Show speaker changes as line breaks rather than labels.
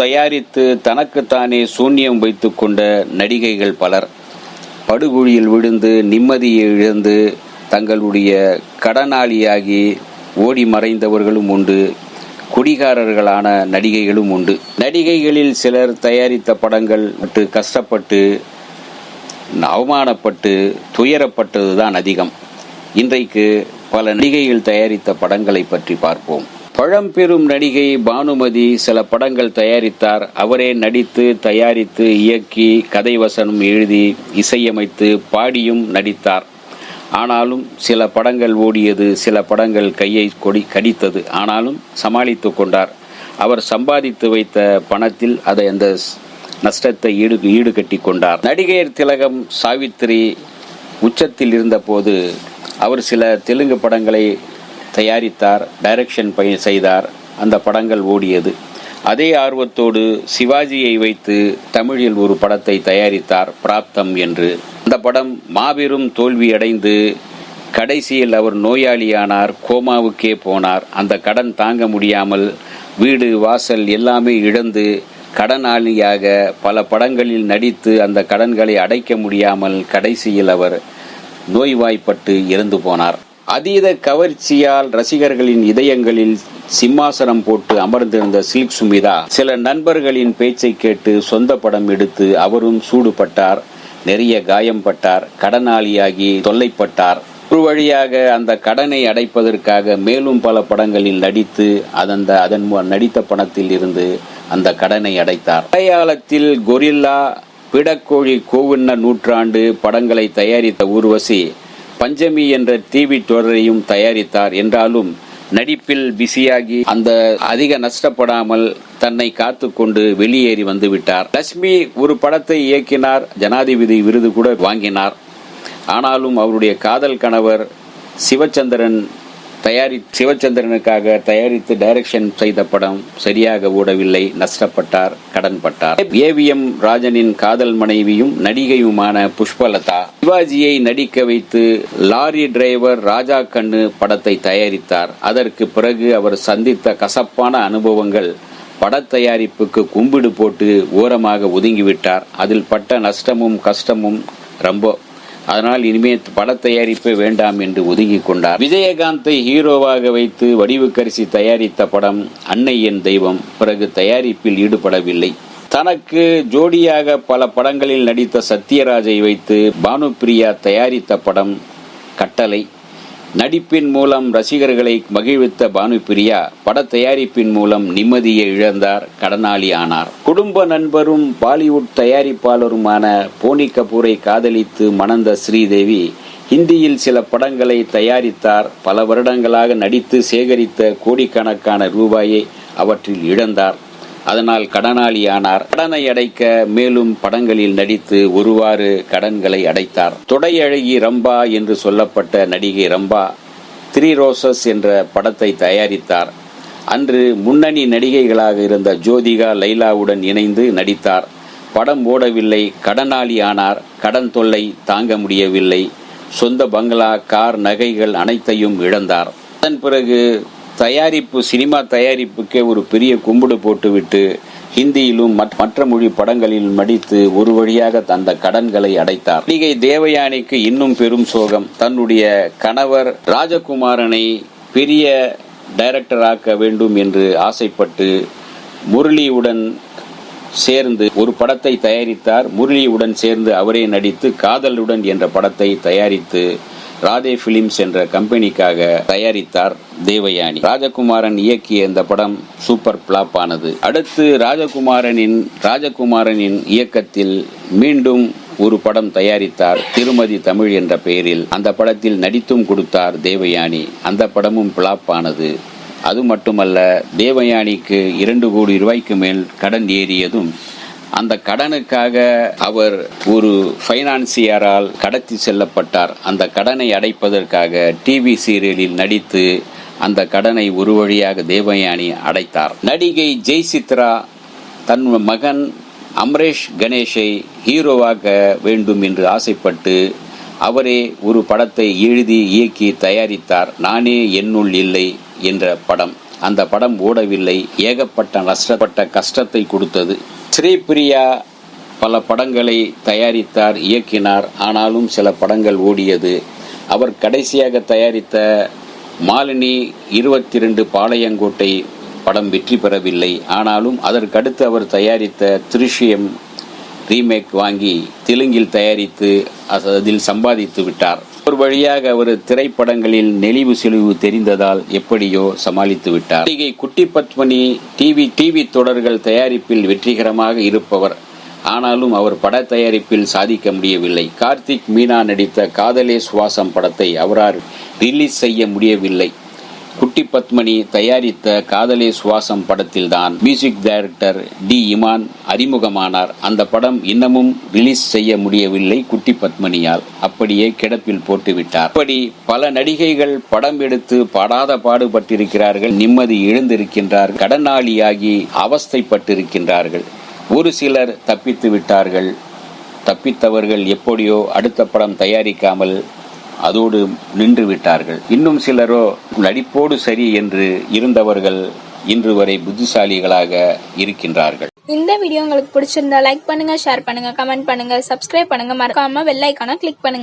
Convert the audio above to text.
தயாரித்து தனக்குத்தானே சூன்யம் வைத்து கொண்ட நடிகைகள் பலர். படுகுழியில் விழுந்து நிம்மதியை இழந்து தங்களுடைய கடனாளியாகி ஓடி மறைந்தவர்களும் உண்டு. குடிகாரர்களான நடிகைகளும் உண்டு. நடிகைகளில் சிலர் தயாரித்த படங்கள் விட்டு கஷ்டப்பட்டு அவமானப்பட்டு துயரப்பட்டதுதான் அதிகம். இன்றைக்கு பல நடிகைகள் தயாரித்த படங்களை பற்றி பார்ப்போம். பழம்பெரும் நடிகை பானுமதி சில படங்கள் தயாரித்தார். அவரே நடித்து தயாரித்து இயக்கி கதை வசனம் எழுதி இசையமைத்து பாடியும் நடித்தார். ஆனாலும் சில படங்கள் ஓடியது சில படங்கள் கையை கொடி கடித்தது. ஆனாலும் சமாளித்து கொண்டார். அவர் சம்பாதித்து வைத்த பணத்தில் அதை அந்த நஷ்டத்தை ஈடு ஈடுகட்டி கொண்டார். நடிகையர் திலகம் சாவித்திரி உச்சத்தில் இருந்தபோது அவர் சில தெலுங்கு படங்களை தயாரித்தார் டைரக்ஷன் பய செய்தார் அந்த படங்கள் ஓடியது. அதே ஆர்வத்தோடு சிவாஜியை வைத்து தமிழில் ஒரு படத்தை தயாரித்தார் பிராப்தம் என்று. அந்த படம் மாபெரும் தோல்வியடைந்து கடைசியில் அவர் நோயாளியானார் கோமாவுக்கே போனார். அந்த கடன் தாங்க முடியாமல் வீடு வாசல் எல்லாமே இழந்து கடனாளியாக பல படங்களில் நடித்து அந்த கடன்களை அடைக்க முடியாமல் கடைசியில் அவர் நோய்வாய்ப்பட்டு இறந்து போனார். அதீத கவர்ச்சியால் ரசிகர்களின் இதயங்களில் சிம்மாசனம் போட்டு அமர்ந்திருந்த சில்க் சுமிதா சில நண்பர்களின் பேச்சை கேட்டு சொந்த படம் எடுத்து அவரும் சூடுபட்டார் நிறைய காயம் பட்டார் கடனாளியாகி தொல்லைப்பட்டார். ஒரு வழியாக அந்த கடனை அடைப்பதற்காக மேலும் பல படங்களில் நடித்து அதன் அதன் நடித்த பணத்தில் இருந்து அந்த கடனை அடைத்தார். மலையாளத்தில் கொரில்லா பிடக்கோழி கோவின்ன நூற்றாண்டு படங்களை தயாரித்த ஊர்வசி பஞ்சமி என்ற டிவி தொடரையும் தயாரித்தார். என்றாலும் நடிப்பில் பிஸியாகி அந்த அதிக நஷ்டப்படாமல் தன்னை காத்து கொண்டு வெளியேறி வந்துவிட்டார். லட்சுமி ஒரு படத்தை இயக்கினார். ஜனாதிபதி விருது கூட வாங்கினார். ஆனாலும் அவருடைய காதல் கணவர் சிவச்சந்திரன் தயாரி சிவச்சந்திரனுக்காக தயாரித்து டைரக்ஷன் செய்த படம் சரியாக ஓடவில்லை நஷ்டப்பட்டார் கடன்பட்டார். ஏவிஎம் ராஜனின் காதல் மனைவியும் நடிகையுமான புஷ்பலதா சிவாஜியை நடிக்க வைத்து லாரி டிரைவர் ராஜா கண்ணு படத்தை தயாரித்தார். அதற்கு பிறகு அவர் சந்தித்த கசப்பான அனுபவங்கள் படத்தயாரிப்புக்கு கும்பிடு போட்டு ஓரமாக ஒதுங்கிவிட்டார். அதில் பட்ட நஷ்டமும் கஷ்டமும் ரொம்ப அதனால் இனிமே பட தயாரிப்பே வேண்டாம் என்று ஒதுங்கி கொண்டார். விஜயகாந்தை ஹீரோவாக வைத்து வடிவுக்கரிசி தயாரித்த படம் அன்னை என் தெய்வம் பிறகு தயாரிப்பில் ஈடுபடவில்லை. தனக்கு ஜோடியாக பல படங்களில் நடித்த சத்யராஜை வைத்து பானுப்பிரியா தயாரித்த படம் கட்டளை. நடிப்பின் மூலம் ரசிகர்களை மகிழ்வித்த பானுபிரியா பட தயாரிப்பின் மூலம் நிம்மதியை இழந்தார் கடனாளி ஆனார். குடும்ப நண்பரும் பாலிவுட் தயாரிப்பாளருமான போனி கபூரை காதலித்து மணந்த ஸ்ரீதேவி ஹிந்தியில் சில படங்களை தயாரித்தார். பல வருடங்களாக நடித்து சேகரித்த கோடிக்கணக்கான ரூபாயை அவற்றில் இழந்தார். அதனால் கடனாளி ஆனார் கடனை அடைக்க மேலும் படங்களில் நடித்து ஒருவாறு கடன்களை அடைத்தார். தொடையழகி ரம்பா என்று சொல்லப்பட்ட நடிகை ரம்பா த்ரீ ரோசஸ் என்ற படத்தை தயாரித்தார். அன்று முன்னணி நடிகைகளாக இருந்த ஜோதிகா லைலாவுடன் இணைந்து நடித்தார். படம் ஓடவில்லை கடனாளி ஆனார் கடன் தொல்லை தாங்க முடியவில்லை. சொந்த பங்களா கார் நகைகள் அனைத்தையும் இழந்தார். அதன் பிறகு தயாரிப்பு சினிமா தயாரிப்புக்கே ஒரு பெரிய கும்பிடு போட்டுவிட்டு ஹிந்தியிலும் மற்ற மொழி படங்களில் நடித்து ஒரு வழியாக அந்த கடன்களை அடைத்தார். நடிகை தேவயானிக்கு இன்னும் பெரும் சோகம். தன்னுடைய கணவர் ராஜகுமாரனை பெரிய டைரக்டர் ஆக்க வேண்டும் என்று ஆசைப்பட்டு முரளியுடன் சேர்ந்து ஒரு படத்தை தயாரித்தார். முரளியுடன் சேர்ந்து அவரே நடித்து காதலுடன் என்ற படத்தை தயாரித்து ராதே பிலிம்ஸ் என்ற கம்பெனிக்காக தயாரித்தார் தேவயானி. ராஜகுமாரன் இயக்கிய இந்த படம் சூப்பர் பிளாப் ஆனது. அடுத்து ராஜகுமாரனின் ராஜகுமாரனின் இயக்கத்தில் மீண்டும் ஒரு படம் தயாரித்தார். திருமதி தமிழ் என்ற பெயரில். அந்த படத்தில் நடித்தும் கொடுத்தார் தேவயானி. அந்த படமும் பிளாப் ஆனது. அது மட்டுமல்ல தேவயானிக்கு இரண்டு கோடி ரூபாய்க்கு மேல் கடன் ஏறியதும் அந்த கடனுக்காக அவர் ஒரு ஃபைனான்சியரால் கடத்தி செல்லப்பட்டார். அந்த கடனை அடைப்பதற்காக டிவி சீரியலில் நடித்து அந்த கடனை ஒரு வழியாக தேவயானி அடைத்தார். நடிகை ஜெய்சித்ரா தன் மகன் அம்ரேஷ் கணேஷை ஹீரோவாக்க வேண்டும் என்று ஆசைப்பட்டு அவரே ஒரு படத்தை எழுதி இயக்கி தயாரித்தார். நானே என்னுள் இல்லை என்ற படம். அந்த படம் ஓடவில்லை. ஏகப்பட்ட நஷ்டப்பட்ட கஷ்டத்தை கொடுத்தது. ஸ்ரீபிரியா பல படங்களை தயாரித்தார் இயக்கினார். ஆனாலும் சில படங்கள் ஓடியது. அவர் கடைசியாக தயாரித்த மாலினி இருபத்தி ரெண்டு பாளையங்கோட்டை படம் வெற்றி பெறவில்லை. ஆனாலும் அதற்கடுத்து அவர் தயாரித்த திருஷ்யம் ரீமேக் வாங்கி தெலுங்கில் தயாரித்து அதில் சம்பாதித்து விட்டார். ஒரு வழியாக அவர் திரைப்படங்களில் நெளிவு செழிவு தெரிந்ததால் எப்படியோ சமாளித்து விட்டார். நடிகை குட்டி பத்மனி டிவி டிவி தொடர்கள் தயாரிப்பில் வெற்றிகரமாக இருப்பவர். ஆனாலும் அவர் பட தயாரிப்பில் சாதிக்க முடியவில்லை. கார்த்திக் மீனா நடித்த காதலே சுவாசம் படத்தை அவரால் ரிலீஸ் செய்ய முடியவில்லை. குட்டி பத்மணி தயாரித்த காதலே சுவாசம் படத்தில்தான் மியூசிக் டைரக்டர் டி இமான் அறிமுகமானார். அந்த படம் இன்னமும் ரிலீஸ் செய்ய முடியவில்லை குட்டி பத்மணியால் அப்படியே கிடப்பில் போட்டுவிட்டார். அப்படி பல நடிகைகள் படம் எடுத்து படாத பாடுபட்டிருக்கிறார்கள். நிம்மதி எழுந்திருக்கின்றார் கடனாளியாகி அவஸ்தைப்பட்டிருக்கின்றார்கள். ஒரு சிலர் தப்பித்து விட்டார்கள். தப்பித்தவர்கள் எப்படியோ அடுத்த படம் தயாரிக்காமல் அதோடு நின்று விட்டார்கள் இன்னும் சிலரோ நடிப்போடு சரி என்று இருந்தவர்கள் இன்று வரை புத்திசாலிகளாக இருக்கின்றார்கள்.
இந்த வீடியோ உங்களுக்கு பிடிச்சிருந்தா லைக் பண்ணுங்க ஷேர் பண்ணுங்க கமெண்ட் பண்ணுங்க சப்ஸ்கிரைப் பண்ணுங்க. மறக்காம வெள்ளைக்கான கிளிக் பண்ணுங்க.